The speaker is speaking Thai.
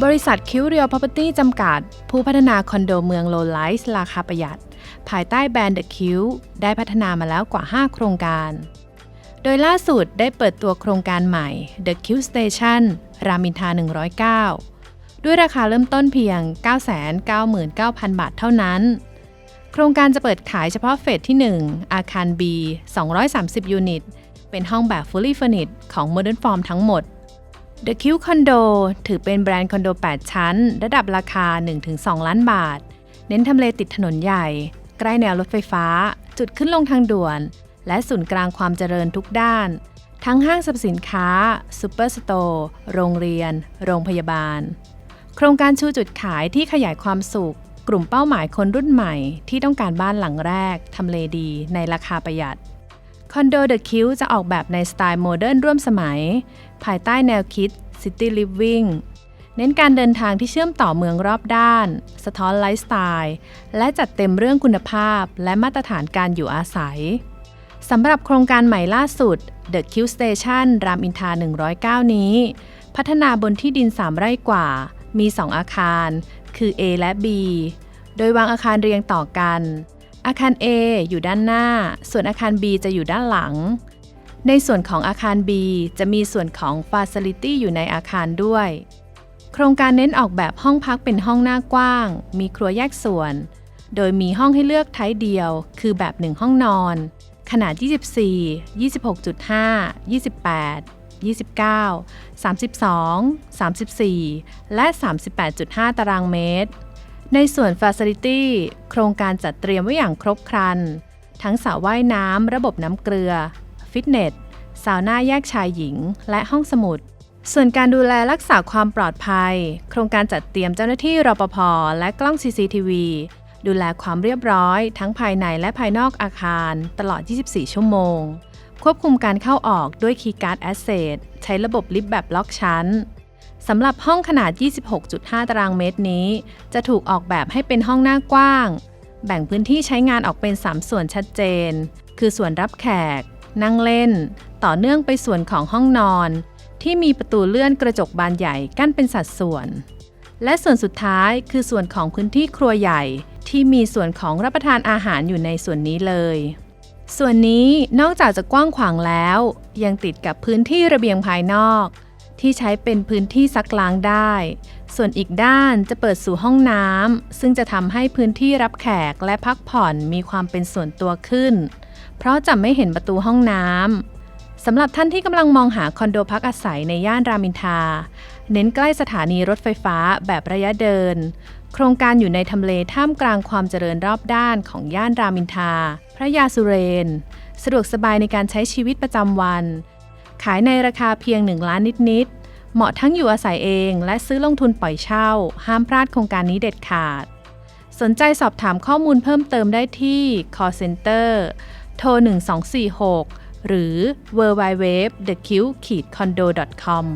บริษัทคิวเรียลพ r o p e r t y จำกัด ผู้พัฒนาคอนโดเมืองโลไลส์ราคาประหยัด ภายใต้แบรนด์ The Q ได้พัฒนามาแล้วกว่า 5 โครงการ โดยล่าสุดได้เปิดตัวโครงการใหม่ The Q Station รามอินทรา109 ด้วยราคาเริ่มต้นเพียง 999,000 บาทเท่านั้น โครงการจะเปิดขายเฉพาะเฟสที่ 1 อาคาร B 230 ยูนิต เป็นห้องแบบ Fully Furnished ของ Modern Form ทั้งหมด The Q Condo ถือเป็นแบรนด์คอนโด 8 ชั้น ระดับราคา 1-2 ล้านบาท เน้นทำเลติดถนนใหญ่ ใกล้แนวรถไฟฟ้า จุดขึ้นลงทางด่วน และศูนย์กลางความเจริญทุกด้าน ทั้งห้างสรรพสินค้าซูเปอร์สโตร์โรงเรียน โรงพยาบาล โครงการชูจุดขายที่ขยายความสุข กลุ่มเป้าหมายคนรุ่นใหม่ ที่ต้องการบ้านหลังแรกทำเลดีในราคาประหยัด คอนโดเดอะคิวจะออกแบบในสไตล์โมเดิร์นร่วมสมัย ภายใต้แนวคิด City Living เน้นการเดินทางที่เชื่อมต่อเมืองรอบด้าน สะท้อนไลฟ์สไตล์ และจัดเต็มเรื่องคุณภาพ และมาตรฐานการอยู่อาศัยสำหรับโครงการใหม่ล่าสุด The Q Station รามอินทรา109 นี้ พัฒนาบนที่ดิน 3 ไร่กว่า มี 2 อาคาร คือ A และ B โดยวางอาคารเรียงต่อกัน อาคาร A อยู่ด้านหน้า ส่วนอาคาร B จะอยู่ด้านหลัง ในส่วนของอาคาร B จะมีส่วนของ Facility อยู่ในอาคารด้วย โครงการเน้นออกแบบห้องพักเป็นห้องหน้ากว้าง มีครัวแยกส่วน โดยมีห้องให้เลือกไทป์เดียว คือแบบ 1 ห้องนอน ขนาด 24 26.5 28 29 32 34 และ 38.5 ตารางเมตร ในส่วน Facility โครงการจัดเตรียมไว้อย่างครบครัน ทั้งสระว่ายน้ำระบบน้ำเกลือ ฟิตเนสซาวน่าแยกชายหญิง และห้องสมุด ส่วนการดูแลรักษาความปลอดภัย โครงการจัดเตรียมเจ้าหน้าที่รปภและกล้อง CCTV ดูแลความเรียบร้อยทั้งภายในและภายนอกอาคารตลอด 24 ชั่วโมง ควบคุมการเข้าออกด้วยคีย์การ์ดแอสเซทใช้ระบบลิฟต์แบบล็อกชั้น สำหรับห้องขนาด 26.5 ตารางเมตรนี้ จะถูกออกแบบให้เป็นห้องหน้ากว้าง แบ่งพื้นที่ใช้งานออกเป็น 3 ส่วนชัดเจน คือส่วนรับแขก นั่งเล่น ต่อเนื่องไปส่วนของห้องนอน ที่มีประตูเลื่อนกระจกบานใหญ่กั้นเป็นสัดส่วน และส่วนสุดท้ายคือส่วนของพื้นที่ครัวใหญ่ ที่มีส่วนของรับประทานอาหารอยู่ในส่วนนี้เลยส่วนนี้นอกจากจะกว้างขวางแล้ว ยังติดกับพื้นที่ระเบียงภายนอก ที่ใช้เป็นพื้นที่ซักล้างได้ ส่วนอีกด้านจะเปิดสู่ห้องน้ำซึ่งจะทำให้พื้นที่รับแขกและพักผ่อนมีความเป็นส่วนตัวขึ้น เพราะจะไม่เห็นประตูห้องน้ำสำหรับท่านที่กำลังมองหาคอนโดพักอาศัยในย่านรามินทา เน้นใกล้สถานีรถไฟฟ้าแบบระยะเดิน โครงการอยู่ในทำเลท่ามกลางความเจริญรอบด้านของย่านรามินทา พระยาสุเรน สะดวกสบายในการใช้ชีวิตประจำวัน ขายในราคาเพียง 1 ล้านนิด ๆ เหมาะทั้งอยู่อาศัยเองและซื้อลงทุนปล่อยเช่า ห้ามพลาดโครงการนี้เด็ดขาด สนใจสอบถามข้อมูลเพิ่มเติมได้ที่ call center โทร 1246 หรือ www.theq-condo.com